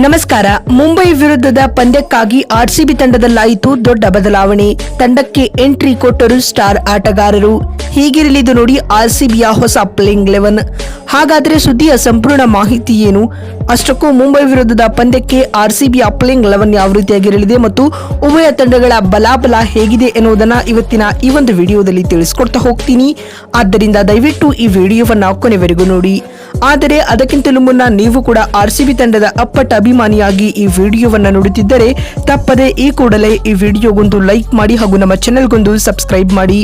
ನಮಸ್ಕಾರ. ಮುಂಬೈ ವಿರುದ್ಧದ ಪಂದ್ಯಕ್ಕಾಗಿ ಆರ್ಸಿಬಿ ತಂಡದಲ್ಲಾಯಿತು ದೊಡ್ಡ ಬದಲಾವಣೆ. ತಂಡಕ್ಕೆ ಎಂಟ್ರಿ ಕೊಟ್ಟರು ಸ್ಟಾರ್ ಆಟಗಾರರು. ಹೀಗಿರಲಿದ್ದು ನೋಡಿ ಆರ್ಸಿಬಿಯ ಹೊಸ ಪ್ಲೇಯಿಂಗ್ ಲೆವೆನ್ ಹಾಗಾದರೆ ಸುದ್ದಿಯ ಸಂಪೂರ್ಣ ಮಾಹಿತಿ ಏನು? ಅಷ್ಟಕ್ಕೂ ಮುಂಬೈ ವಿರುದ್ಧದ ಪಂದ್ಯಕ್ಕೆ ಆರ್ಸಿಬಿಯ ಪ್ಲೇಯಿಂಗ್ ಲೆವೆನ್ ಯಾವ ರೀತಿಯಾಗಿರಲಿದೆ ಮತ್ತು ಉಭಯ ತಂಡಗಳ ಬಲಾಬಲ ಹೇಗಿದೆ ಎನ್ನುವುದನ್ನು ಇವತ್ತಿನ ಈ ಒಂದು ವಿಡಿಯೋದಲ್ಲಿ ತಿಳಿಸ್ಕೊಡ್ತಾ ಹೋಗ್ತೀನಿ. ಆದ್ದರಿಂದ ದಯವಿಟ್ಟು ಈ ವಿಡಿಯೋವನ್ನು ಕೊನೆವರೆಗೂ ನೋಡಿ. ಆದರೆ ಅದಕ್ಕಿಂತಲೂ ಮುನ್ನ ನೀವು ಕೂಡ ಆರ್ಸಿಬಿ ತಂಡದ ಅಪ್ಪಟ ಅಭಿಮಾನಿಯಾಗಿ ಈ ವಿಡಿಯೋವನ್ನು ನೋಡುತ್ತಿದ್ದರೆ ತಪ್ಪದೆ ಈ ಕೂಡಲೇ ಈ ವಿಡಿಯೋಗೊಂದು ಲೈಕ್ ಮಾಡಿ ಹಾಗೂ ನಮ್ಮ ಚಾನೆಲ್ಗೊಂದು ಸಬ್ಸ್ಕ್ರೈಬ್ ಮಾಡಿ.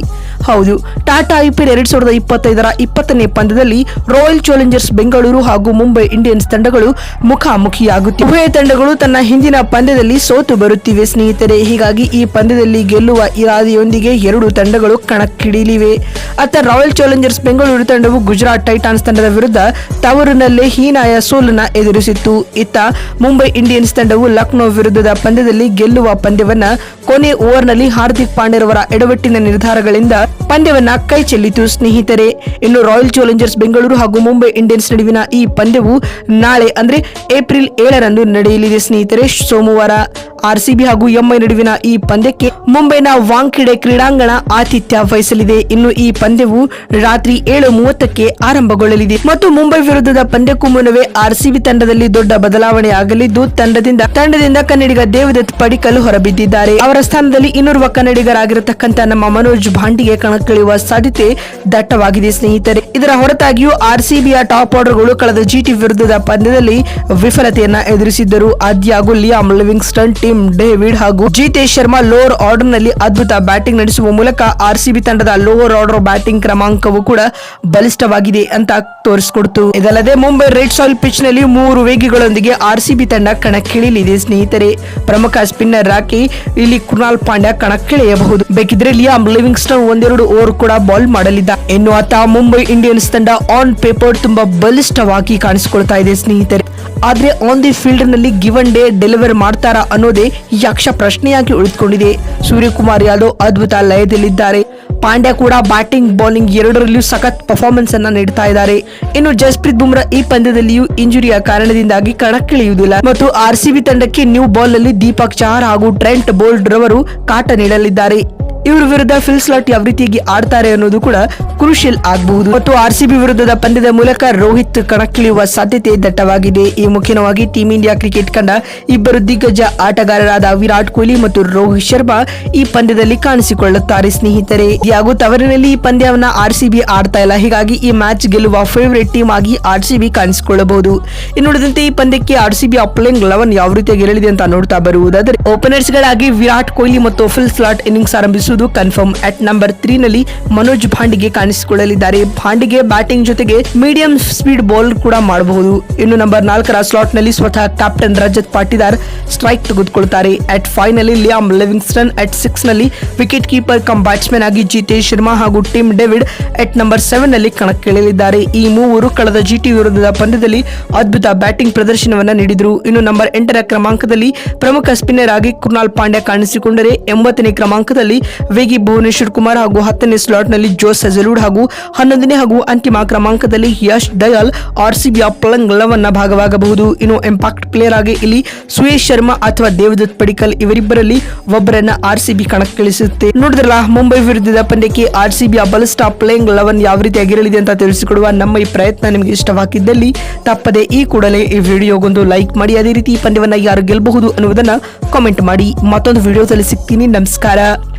ಹೌದು, ಟಾಟಾ ಐಪಿಎಲ್ ಎರಡ್ ಸಾವಿರದ ಇಪ್ಪತ್ತೈದರ ಇಪ್ಪತ್ತನೇ ಪಂದ್ಯದಲ್ಲಿ ರಾಯಲ್ ಚಾಲೆಂಜರ್ಸ್ ಬೆಂಗಳೂರು ಹಾಗೂ ಮುಂಬೈ ಇಂಡಿಯನ್ಸ್ ತಂಡಗಳು ಮುಖಾಮುಖಿಯಾಗುತ್ತಿವೆ ಉಭಯ ತಂಡಗಳು ತನ್ನ ಹಿಂದಿನ ಪಂದ್ಯದಲ್ಲಿ ಸೋತು ಬರುತ್ತಿವೆ ಸ್ನೇಹಿತರೆ. ಹೀಗಾಗಿ ಈ ಪಂದ್ಯದಲ್ಲಿ ಗೆಲ್ಲುವ ಇರಾದೆಯೊಂದಿಗೆ ಎರಡು ತಂಡಗಳು ಕಣಕ್ಕಿಳಿಯಲಿವೆ ಅತ್ತ ರಾಯಲ್ ಚಾಲೆಂಜರ್ಸ್ ಬೆಂಗಳೂರು ತಂಡವು ಗುಜರಾತ್ ಟೈಟಾನ್ಸ್ ತಂಡದ ವಿರುದ್ಧ ತವರಿನಲ್ಲೇ ಹೀನಾಯ ಸೋಲನ್ನ ಎದುರಿಸಿತ್ತು. ಇತ್ತ ಮುಂಬೈ ಇಂಡಿಯನ್ಸ್ ತಂಡವು ಲಕ್ನೋ ವಿರುದ್ಧದ ಪಂದ್ಯದಲ್ಲಿ ಗೆಲ್ಲುವ ಪಂದ್ಯವನ್ನ ಕೊನೆ ಓವರ್ನಲ್ಲಿ ಹಾರ್ದಿಕ್ ಪಾಂಡ್ಯರವರ ಎಡವಟ್ಟಿನ ನಿರ್ಧಾರಗಳಿಂದ ಪಂದ್ಯವನ್ನ ಕೈ ಚೆಲ್ಲಿತು ಸ್ನೇಹಿತರೆ. ಇನ್ನು ರಾಯಲ್ ಚಾಲೆಂಜರ್ಸ್ ಬೆಂಗಳೂರು ಹಾಗೂ ಮುಂಬೈ ಇಂಡಿಯನ್ಸ್ ನಡುವಿನ ಈ ಪಂದ್ಯವು ನಾಳೆ ಅಂದ್ರೆ ಏಪ್ರಿಲ್ ಏಳರಂದು ನಡೆಯಲಿದೆ ಸ್ನೇಹಿತರೆ. ಸೋಮವಾರ ಆರ್ಸಿಬಿ ಹಾಗೂ ಎಂಐ ನಡುವಿನ ಈ ಪಂದ್ಯಕ್ಕೆ ಮುಂಬೈನ ವಾಂಖೆಡೆ ಕ್ರೀಡಾಂಗಣ ಆತಿಥ್ಯ ವಹಿಸಲಿದೆ. ಇನ್ನು ಈ ಪಂದ್ಯವು ರಾತ್ರಿ ಏಳು ಮೂವತ್ತಕ್ಕೆ ಆರಂಭಗೊಳ್ಳಲಿದೆ. ಮತ್ತು ಮುಂಬೈ ವಿರುದ್ಧದ ಪಂದ್ಯಕ್ಕೂ ಮುನ್ನವೇ ಆರ್ಸಿಬಿ ತಂಡದಲ್ಲಿ ದೊಡ್ಡ ಬದಲಾವಣೆ ಆಗಲಿದ್ದು, ತಂಡದಿಂದ ತಂಡದಿಂದ ಕನ್ನಡಿಗ ದೇವದತ್ ಪಡಿಕಲ್ ಹೊರಬಿದ್ದಿದ್ದಾರೆ. ಅವರ ಸ್ಥಾನದಲ್ಲಿ ಇನ್ನೋರ್ವ ಕನ್ನಡಿಗರಾಗಿರತಕ್ಕಂತಹ ನಮ್ಮ ಮನೋಜ್ ಭಾಂಡಿಗೆ ಕಣಕ್ಕಿಳಿಯುವ ಸಾಧ್ಯತೆ ದಟ್ಟವಾಗಿದೆ ಸ್ನೇಹಿತರೆ. ಇದರ ಹೊರತಾಗಿಯೂ ಆರ್ಸಿಬಿಯ ಟಾಪ್ ಆರ್ಡರ್ಗಳು ಕಳೆದ ಜಿಟಿ ವಿರುದ್ಧದ ಪಂದ್ಯದಲ್ಲಿ ವಿಫಲತೆಯನ್ನ ಎದುರಿಸಿದ್ದರು. ಆದ್ಯಾಗೂ ಲಿಯಾಮ್ ಲಿವಿಂಗ್ಸ್ಟನ್ ಟಿಮ್ ಡೇವಿಡ್ ಹಾಗೂ ಜಿತೇಶ್ ಶರ್ಮಾ ಲೋವರ್ ಆರ್ಡರ್ನಲ್ಲಿ ಅದ್ಭುತ ಬ್ಯಾಟಿಂಗ್ ನಡೆಸುವ ಮೂಲಕ ಆರ್ಸಿಬಿ ತಂಡದ ಲೋವರ್ ಆರ್ಡರ್ ಬ್ಯಾಟಿಂಗ್ ಕ್ರಮಾಂಕವು ಕೂಡ ಬಲಿಷ್ಠವಾಗಿದೆ ಅಂತ ತೋರಿಸಿಕೊಡ್ತು. ಇದಲ್ಲದೆ ಮುಂಬೈ ರೆಡ್ ಸಾಯಿಲ್ ಪಿಚ್ನಲ್ಲಿ ಮೂರು ವೇಗಿಗಳೊಂದಿಗೆ ಆರ್ಸಿಬಿ ತಂಡ ಕಣಕ್ಕಿಳಿಯಲಿದೆ ಸ್ನೇಹಿತರೆ, ಪ್ರಮುಖ ಸ್ಪಿನ್ನರ್ ರಾಕಿ, ಇಲ್ಲಿ ಕೃಣಾಲ್ ಪಾಂಡ್ಯ ಕಣಕ್ಕಿಳಿಯಬಹುದು. ಬೇಕಿದ್ರೆ ಲಿಯಾಮ್ ಲಿವಿಂಗ್ಸ್ಟನ್ ಒಂದೆರಡು ಓವರ್ ಕೂಡ ಬಾಲ್ ಮಾಡಲಿದ್ದ. ಇನ್ನು ಮುಂಬೈ ಇಂಡಿಯನ್ಸ್ ತಂಡ ಆನ್ ಪೇಪರ್ ತುಂಬಾ ಬಲಿಷ್ಠವಾಗಿ ಕಾಣಿಸಿಕೊಳ್ತಾ ಇದೆ. ಸ್ನೇಹಿತರೆ ಆದ್ರೆ ಆನ್ ದಿ ಫೀಲ್ಡ್ನಲ್ಲಿ ಗಿವನ್ ಡೇ ಡೆಲಿವರ್ ಮಾಡ್ತಾರಾ ಅನ್ನೋದೇ ಯಕ್ಷ ಪ್ರಶ್ನೆಯಾಗಿ ಉಳಿದುಕೊಂಡಿದೆ. ಸೂರ್ಯಕುಮಾರ್ ಯಾದವ್ ಅದ್ಭುತ ಲಯದಲ್ಲಿದ್ದಾರೆ. ಪಾಂಡ್ಯ ಕೂಡ ಬ್ಯಾಟಿಂಗ್ ಬೌಲಿಂಗ್ ಎರಡರಲ್ಲಿಯೂ ಸಖತ್ ಪರ್ಫಾರ್ಮೆನ್ಸ್ ಅನ್ನ ನೀಡ್ತಾ ಇದ್ದಾರೆ. ಇನ್ನು ಜಸ್ಪ್ರೀತ್ ಬುಮ್ರಾ ಈ ಪಂದ್ಯದಲ್ಲಿಯೂ ಇಂಜುರಿಯ ಕಾರಣದಿಂದಾಗಿ ಕಣಕ್ಕಿಳಿಯುವುದಿಲ್ಲ. ಮತ್ತು ಆರ್ಸಿಬಿ ತಂಡಕ್ಕೆ ನ್ಯೂ ಬಾಲ್ನಲ್ಲಿ ದೀಪಕ್ ಚಹಾರ್ ಹಾಗೂ ಟ್ರೆಂಟ್ ಬೋಲ್ಡ್ ರವರು ಕಾಟ ನೀಡಲಿದ್ದಾರೆ. ಇವರ ವಿರುದ್ಧ ಫಿಲ್ ಸ್ಲಾಟ್ ಯಾವ ರೀತಿಯಾಗಿ ಆಡ್ತಾರೆ ಅನ್ನೋದು ಕೂಡ ಕ್ರೂಷಿಯಲ್ ಆಗಬಹುದು. ಮತ್ತು ಆರ್ ಸಿಬಿ ವಿರುದ್ಧದ ಪಂದ್ಯದ ಮೂಲಕ ರೋಹಿತ್ ಕಣಕ್ಕಿಳಿಯುವ ಸಾಧ್ಯತೆ ದಟ್ಟವಾಗಿದೆ. ಈ ಮುಖ್ಯವಾಗಿ ಟೀಂ ಇಂಡಿಯಾ ಕ್ರಿಕೆಟ್ ಕಂಡ ಇಬ್ಬರು ದಿಗ್ಗಜ ಆಟಗಾರರಾದ ವಿರಾಟ್ ಕೊಹ್ಲಿ ಮತ್ತು ರೋಹಿತ್ ಶರ್ಮಾ ಈ ಪಂದ್ಯದಲ್ಲಿ ಕಾಣಿಸಿಕೊಳ್ಳುತ್ತಾರೆ ಸ್ನೇಹಿತರೆ. ಹಾಗೂ ತವರಿನಲ್ಲಿ ಈ ಪಂದ್ಯವನ್ನ ಆರ್ ಸಿಬಿ ಆಡ್ತಾ ಇಲ್ಲ. ಹೀಗಾಗಿ ಈ ಮ್ಯಾಚ್ ಗೆಲ್ಲುವ ಫೇವರೇಟ್ ಟೀಮ್ ಆಗಿ ಆರ್ ಸಿಬಿ ಕಾಣಿಸಿಕೊಳ್ಳಬಹುದು. ಇನ್ನುಳಿದಂತೆ ಈ ಪಂದ್ಯಕ್ಕೆ ಆರ್ ಸಿಬಿ ಅಪ್ಲೈಂಗ್ ಲೆವೆನ್ ಯಾವ ರೀತಿಯಾಗಿ ಇರಲಿದೆ ಅಂತ ನೋಡ್ತಾ ಬರುವುದಾದರೆ ಓಪನರ್ಸ್ ಗಳಾಗಿ ವಿರಾಟ್ ಕೊಹ್ಲಿ ಮತ್ತು ಫಿಲ್ ಸ್ಲಾಟ್ ಇನ್ನಿಂಗ್ಸ್ ಆರಂಭಿಸುವುದು ಕನ್ಫರ್ಮ್ ಅಟ್ ನಂಬರ್ ತ್ರೀ ನಲ್ಲಿ ಮನೋಜ್ ಭಾಂಡಿಗೆ ಕಾಣಿಸಿಕೊಳ್ಳಲಿದ್ದಾರೆ. ಭಾಂಡಿಗೆ ಬ್ಯಾಟಿಂಗ್ ಜೊತೆಗೆ ಮೀಡಿಯಂ ಸ್ಪೀಡ್ ಬೌಲ್ ಕೂಡ ಮಾಡಬಹುದು. ಇನ್ನು ನಂಬರ್ ನಾಲ್ಕರ ಸ್ಲಾಟ್ನಲ್ಲಿ ಸ್ವತಃ ಕ್ಯಾಪ್ಟನ್ ರಜತ್ ಪಾಟೀದಾರ್ ಸ್ಟ್ರೈಕ್ ತೆಗೆದುಕೊಳ್ಳುತ್ತಾರೆ ಅಟ್ ಫೈವ್ನಲ್ಲಿ ಲಿಯಾಮ್ ಲಿವಿಂಗ್ಸ್ಟನ್ ಅಟ್ ಸಿಕ್ಸ್ನಲ್ಲಿ ವಿಕೆಟ್ ಕೀಪರ್ ಕಮ್ ಬ್ಯಾಟ್ಸ್ಮನ್ ಆಗಿ ಜಿತೇಶ್ ಶರ್ಮಾ ಹಾಗೂ ಟಿಮ್ ಡೇವಿಡ್ ಅಟ್ ನಂಬರ್ ಸೆವೆನ್ನಲ್ಲಿ ಕಣಕ್ಕಿಳಿಯಲಿದ್ದಾರೆ. ಈ ಮೂವರು ಕಳೆದ ಜಿಟಿ ವಿರುದ್ಧದ ಪಂದ್ಯದಲ್ಲಿ ಅದ್ಭುತ ಬ್ಯಾಟಿಂಗ್ ಪ್ರದರ್ಶನವನ್ನು ನೀಡಿದರು. ಇನ್ನು ನಂಬರ್ ಎಂಟರ ಕ್ರಮಾಂಕದಲ್ಲಿ ಪ್ರಮುಖ ಸ್ಪಿನ್ನರ್ ಆಗಿ ಕೃಣಾಲ್ ಪಾಂಡ್ಯ ಕಾಣಿಸಿಕೊಂಡರೆ ಎಂಬತ್ತನೇ ಕ್ರಮಾಂಕದಲ್ಲಿ ವೇಗಿ ಭುವನೇಶ್ವರ್ ಕುಮಾರ್ ಹಾಗೂ ಹತ್ತನೇ ಸ್ಲಾಟ್ನಲ್ಲಿ ಜೋಸ್ ಸೆಜಲೂಡ್ ಹಾಗೂ ಹನ್ನೊಂದನೇ ಹಾಗೂ ಅಂತಿಮ ಕ್ರಮಾಂಕದಲ್ಲಿ ಯಶ್ ದಯಾಲ್ ಆರ್ಸಿಬಿಯ ಪ್ಲಂಗ್ ಲವನ್ನ ಭಾಗವಾಗಬಹುದು. ಇನ್ನು ಇಂಪ್ಯಾಕ್ಟ್ ಪ್ಲೇಯರ್ ಆಗಿ ಇಲ್ಲಿ ಸುಯೇಶ್ ಶರ್ಮಾ ಅಥವಾ ದೇವದತ್ ಪಡಿಕಲ್ ಇವರಿಬ್ಬರಲ್ಲಿ ಒಬ್ಬರನ್ನ ಆರ್ಸಿಬಿ ಕಣಕ್ಕಿಳಿಸುತ್ತೆ. ನೋಡಿದ್ರಲ್ಲ, ಮುಂಬೈ ವಿರುದ್ಧದ ಪಂದ್ಯಕ್ಕೆ ಆರ್ಸಿಬಿಯ ಸ್ಟಾಪ್ ಪ್ಲೇಯಿಂಗ್ ಲೆವೆನ್ ಯಾವ ರೀತಿ ಆಗಿರಲಿದೆ ಅಂತ ತಿಳಿಸಿಕೊಡುವ ನಮ್ಮ ಈ ಪ್ರಯತ್ನ ನಿಮಗೆ ಇಷ್ಟವಾಗಿದ್ದಲ್ಲಿ ತಪ್ಪದೆ ಈ ಕೂಡಲೇ ಈ ವಿಡಿಯೋಗೊಂದು ಲೈಕ್ ಮಾಡಿ, ಅದೇ ರೀತಿ ಈ ಪಂದ್ಯವನ್ನ ಯಾರು ಗೆಲ್ಲಬಹುದು ಅನ್ನುವುದನ್ನ ಕಾಮೆಂಟ್ ಮಾಡಿ. ಮತ್ತೊಂದು ವಿಡಿಯೋದಲ್ಲಿ ಸಿಗ್ತೀನಿ. ನಮಸ್ಕಾರ.